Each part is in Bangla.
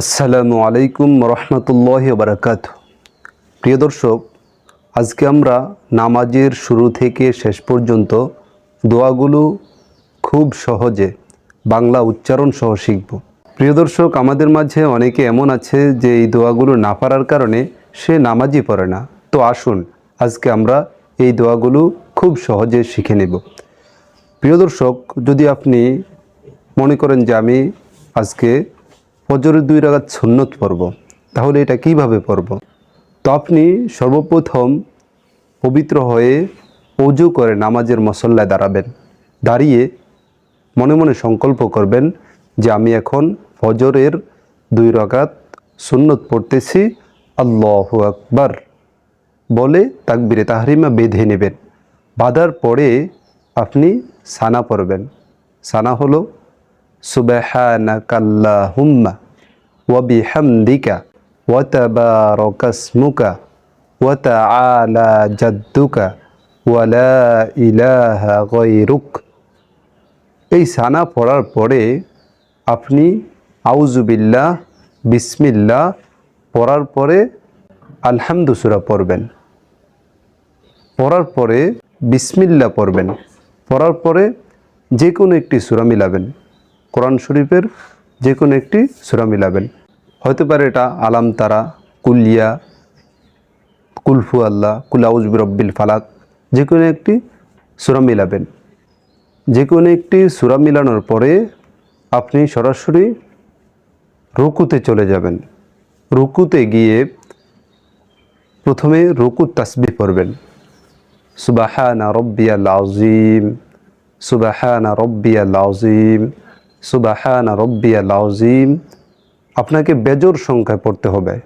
আসসালামু আলাইকুম রহমতুল্লাহ বারাকাত প্রিয় দর্শক, আজকে আমরা নামাজের শুরু থেকে শেষ পর্যন্ত দোয়াগুলো খুব সহজে বাংলা উচ্চারণ সহ শিখব। প্রিয় দর্শক, আমাদের মাঝে অনেকে এমন আছে যে এই দোয়াগুলো না পারার কারণে সে নামাজই পড়ে না। তো আসুন, আজকে আমরা এই দোয়াগুলো খুব সহজে শিখে নেব। প্রিয় দর্শক, যদি আপনি মনে করেন যে আমি আজকে ফজরের দুই রাগাত সুন্নত পড়ব। তাহলে এটা কীভাবে পড়ব? তো আপনি সর্বপ্রথম পবিত্র হয়ে অজু করে নামাজের মসল্লায় দাঁড়াবেন। দাঁড়িয়ে মনে মনে সংকল্প করবেন যে আমি এখন ফজরের দুই রাগাত সুন্নত পড়তেছি। আল্লাহ আকবার। বলে তাকবিরে তাহরিমা বেঁধে নেবেন। বাঁধার পরে আপনি সানা পড়বেন। সানা হলো সুবাহানাকাল্লাহুম্মা ওয়া বিহামদিকা ওয়া তাবারাকাসমুকা ওয়া তাআলা জাদ্দুকা ওয়া লা ইলাহা গায়রুক। এই সানা পড়ার পরে আপনি আউজুবিল্লাহ বিসমিল্লাহ পড়ার পরে আলহামদুসুরা পড়বেন। পড়ার পরে বিসমিল্লা পড়বেন। পড়ার পরে যে কোনো একটি সুরা মিলাবেন। কোরআন শরীফের যে কোনো একটি সুরা মিলাবেন। হতে পারে এটা আলাম তারা কুলিয়া কুলফু আল্লাহ কুলাউজবি রব্বিল ফালাক যে কোনো একটি সুরা মিলাবেন। যে কোনো একটি সুরা মিলানোর পরে আপনি সরাসরি রুকুতে চলে যাবেন। রুকুতে গিয়ে প্রথমে রুকু তাসবিহ পড়বেন। সুবাহানা রব্বিয়াল আজিম সুবাহানা রব্বিয়াল আজিম সুবাহানা রব্বিয়াল আজিম আপনাকে বেজোর সংখ্যায় পড়তে হবে।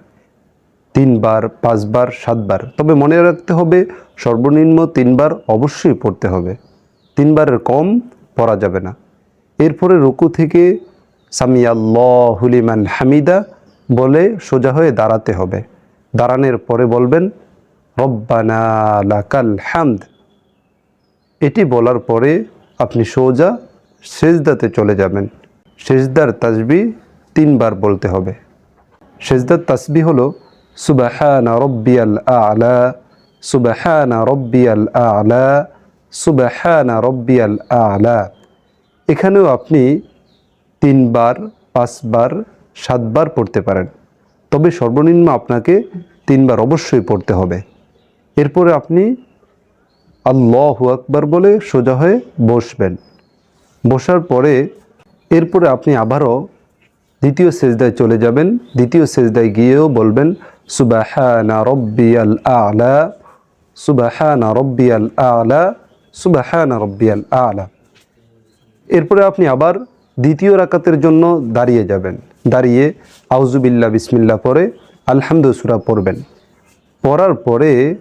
তিনবার, পাঁচবার, সাতবার। তবে মনে রাখতে হবে, সর্বনিম্ন তিনবার অবশ্যই পড়তে হবে। তিনবারের কম পড়া যাবে না। এরপরে রুকু থেকে সামিয়াল্লাহ হুলিমান হামিদা বলে সোজা হয়ে দাঁড়াতে হবে। দাঁড়ানোর পরে বলবেন, রব্বানা লাকাল হামদ। এটি বলার পরে আপনি সোজা সেজদাতে চলে যাবেন। সেজদার তাসবি তিনবার বলতে হবে। সেজদার তাসবি হলো, সুবাহানা রব্বিয়াল আলা, সুবাহানা রব্বিয়াল আলা, সুবাহানা রব্বিয়াল আলা। এখানেও আপনি তিনবার, পাঁচবার, সাতবার পড়তে পারেন। তবে সর্বনিম্ন আপনাকে তিনবার অবশ্যই পড়তে হবে। এরপরে আপনি আল্লাহ আকবার বলে সোজা হয়ে বসবেন। বসার পরে এরপরে আপনি আবারও দ্বিতীয় সেজদায় চলে যাবেন। দ্বিতীয় সেজদায় গিয়েও বলবেন, সুবাহানা রব্বিয়াল আলা, সুবাহানা রব্বিয়াল আলা, সুবাহানা রব্বিয়াল আলা। এরপরে আপনি আবার দ্বিতীয় রাকাতের জন্য দাঁড়িয়ে যাবেন। দাঁড়িয়ে আউজুবিল্লা বিসমিল্লা পরে আলহামদু সুরা পড়বেন। পড়ার পরে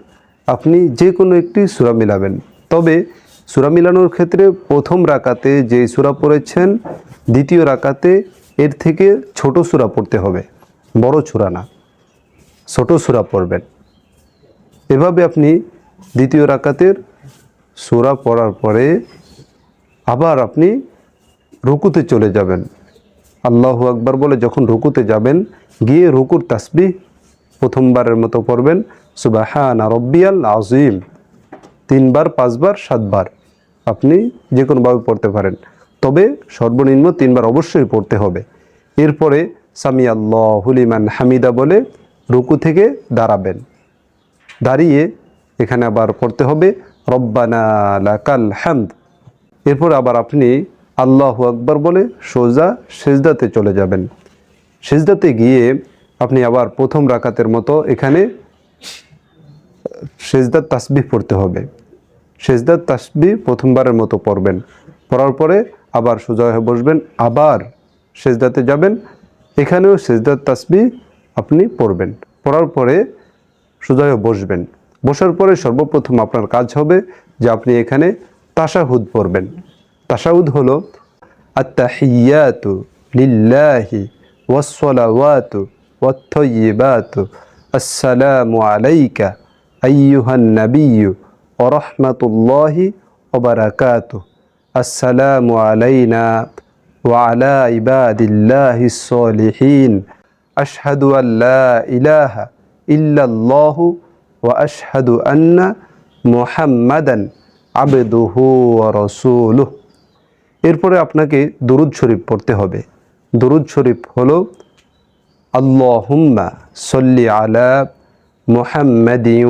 আপনি যে কোনো একটি সুরা মিলাবেন। তবে সুরা মিলানোর ক্ষেত্রে প্রথম রাকাতে যে সুরা পড়েছেন, দ্বিতীয় রাকাতে এর থেকে ছোট সুরা পড়তে হবে, বড় সুরা না, ছোট সুরা পড়বেন। এভাবে আপনি দ্বিতীয় রাকাতের সুরা পড়ার পরে আবার আপনি রুকুতে চলে যাবেন। আল্লাহ আকবার বলে যখন রুকুতে যাবেন, গিয়ে রুকুর তাসবিহ প্রথমবারের মতো পড়বেন, সুবাহানা রব্বিয়াল আজিম তিনবার, পাঁচবার, সাতবার। আপনি যে কোনোভাবে পড়তে পারেন। তবে সর্বনিম্ন তিনবার অবশ্যই পড়তে হবে। এরপরে সামি আল্লাহ হুলিমান হামিদা বলে রুকু থেকে দাঁড়াবেন। দাঁড়িয়ে এখানে আবার পড়তে হবে, রব্বানা লাকাল এরপর আবার আপনি আল্লাহ আকবর বলে সোজা সেজদাতে চলে যাবেন। সেজদাতে গিয়ে আপনি আবার প্রথম রাকাতের মতো এখানে সেজদার তাসবিহ পড়তে হবে। সেজদার তাসবি প্রথমবারের মতো পড়বেন। পড়ার পরে আবার সোজা হয়ে বসবেন, আবার সেজদাতে যাবেন। এখানেও সেজদার তাসবি আপনি পড়বেন। পড়ার পরে সোজা হয়ে বসবেন। বসার পরে সর্বপ্রথম আপনার কাজ হবে যে আপনি এখানে তাসাহুদ পড়বেন। তাসাউদ হলো, আত্তাহিয়াতু লিল্লাহি ওয়াসসালাওয়াতু ওয়াত্তাইয়িবাতু। আসসালামু আলাইকা আইয়ুহান নাবিয়্যু। ওয়া রাহমাতুল্লাহি ওয়া বারাকাতুহু আসসালামু আলাইনা ওয়া আলা ইবাদিল্লাহিস সলিহিন। আশহাদু আল্লা ইলাহা ইল্লাল্লাহু ওয়া আশহাদু আন্না মুহাম্মাদান আবদুহু ওয়া রাসূলুহু। এরপরে আপনাকে দরুদ শরীফ পড়তে হবে। দরুদ শরীফ হলো, আল্লাহুম্মা সল্লি আলা মুহাম্মাদিন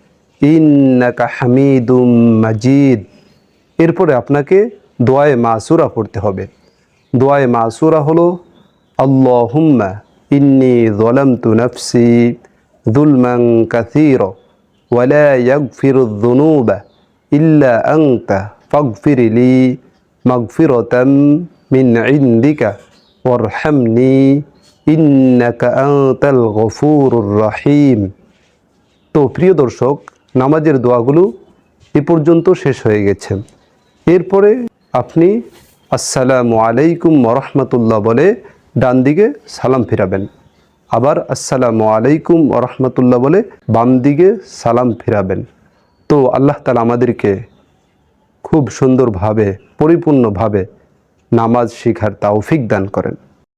ইন্নাকা হামিদুম মাজিদ। এরপরে আপনাকে দোয়ায়ে মাসুরা পড়তে হবে। দোয়ায়ে মাসুরা হলো, আল্লাহুম্মা ইন্নি যলামতু নাফসি যুলমান কাসীরা ইয়াগফিরু ইল্লা আনতা ফাগফির লি মাগফিরাতাম মিন ইনদিকা ওয়ারহামনি ইন্নাকা আনতাল গফুরুর রহিম। তো প্রিয় দর্শক নামাজের দোয়াগুলো এ পর্যন্ত শেষ হয়ে গেছে। এরপরে আপনি আসসালামু আলাইকুম রহমতুল্লাহ বলে ডান দিকে সালাম ফিরাবেন। আবার আসসালামু আলাইকুম রহমতুল্লাহ বলে বাম দিকে সালাম ফিরাবেন। তো আল্লাহ তালা আমাদেরকে খুব সুন্দরভাবে, পরিপূর্ণভাবে নামাজ শিখার তাওফিক দান করেন।